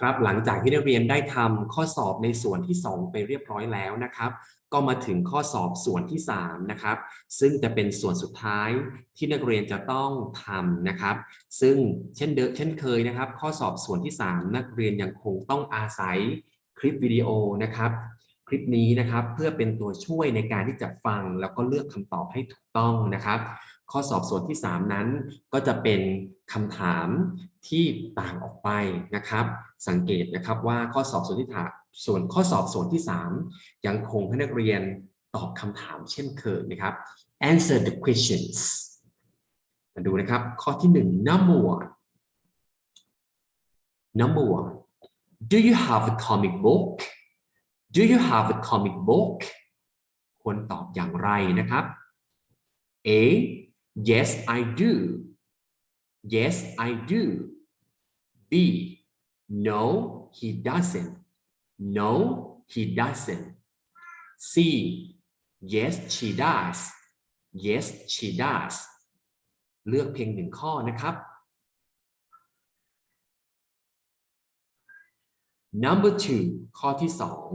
ครับหลังจากที่นักเรียนได้ทำข้อสอบในส่วนที่ 2 ไปเรียบร้อยแล้วนะครับ ก็มาถึงข้อสอบส่วนที่ 3 นะครับ ซึ่งจะเป็นส่วนสุดท้ายที่นักเรียนจะต้องทำนะครับ ซึ่งเช่นเดิมเช่นเคยนะครับ ข้อสอบส่วนที่ 3 นักเรียนยังคงต้องอาศัยคลิปวิดีโอนะครับ คลิปนี้นะครับ เพื่อเป็นตัวช่วยในการที่จะฟังแล้วก็เลือกคำตอบให้ถูกต้องนะครับ ข้อสอบส่วนที่ 3 นั้น ก็จะเป็นคำถามที่ต่างออกไปนะครับ สังเกตนะครับว่าข้อสอบส่วนที่ถาส่วนข้อสอบส่วนที่ 3 ยังคงให้นักเรียนตอบคำถามเช่นเคยนะครับ answer the questions มาดูนะครับ ข้อที่ 1 number one number one do you have a comic book do you have a comic book ควรตอบอย่างไรนะครับ A yes I do yes I do B no he doesn't no he doesn't C yes she does yes she does เลือกเพียงหนึ่งข้อนะครับ number two ข้อที่สอง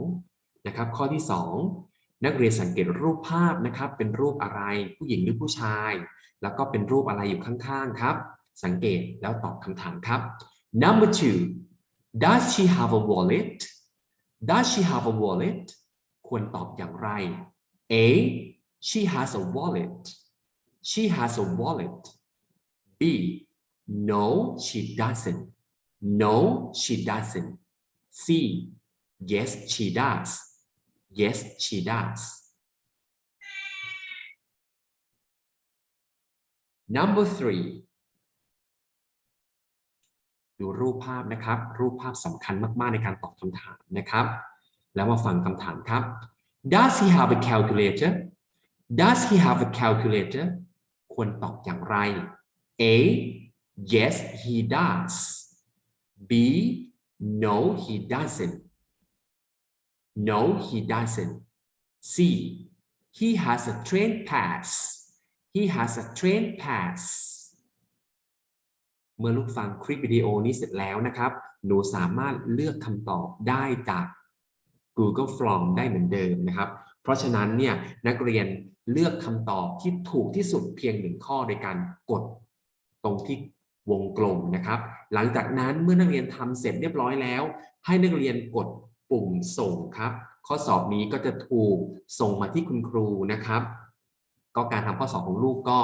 นะครับข้อที่สองนักเรียนสังเกตรูปภาพนะครับ เป็นรูปอะไรผู้หญิงหรือผู้ชาย แล้วก็เป็นรูปอะไรอยู่ข้างๆครับ สังเกตแล้วตอบคำถามครับ number two does she have a wallet does she have a wallet ควรตอบอย่างไร A she has a wallet she has a wallet B no she doesn't no she doesn't C yes she does yes she does number three ดูรูปภาพนะครับ รูปภาพสำคัญมาก ๆ ในการตอบคำถามนะครับ แล้วมาฟังคำถามครับ Does he have a calculator Does he have a calculator ควรตอบอย่างไร A Yes he does B No he doesn't No he doesn't C He has a train pass He has a train pass เมื่อลูกฟังคลิปวิดีโอนี้เสร็จแล้วนะครับ หนูสามารถเลือกคำตอบได้จาก Google Form ได้เหมือนเดิมนะครับ เพราะฉะนั้นเนี่ยนักเรียนเลือกคำตอบที่ถูกที่สุดเพียงหนึ่งข้อโดยการกดตรงที่วงกลมนะครับ หลังจากนั้นเมื่อนักเรียนทำเสร็จเรียบร้อยแล้ว ให้นักเรียนกด ปุ่มส่งครับ ข้อสอบนี้ก็จะถูกส่งมาที่คุณครูนะครับ ก็การทำข้อสอบของลูกก็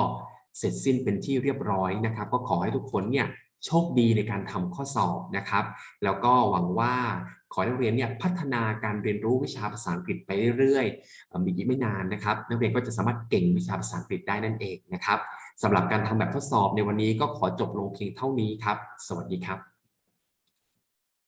เสร็จสิ้นเป็นที่เรียบร้อยนะครับ ก็ขอให้ทุกคนเนี่ยโชคดีในการทำข้อสอบนะครับ แล้วก็หวังว่าขอให้นักเรียนเนี่ยพัฒนาการเรียนรู้วิชาภาษาอังกฤษไปเรื่อยๆมีอีกไม่นานนะครับ นักเรียนก็จะสามารถเก่งวิชาภาษาอังกฤษได้นั่นเองนะครับสำหรับการทำแบบทดสอบในวันนี้ก็ขอจบลงเพียงเท่านี้ครับ สวัสดีครับ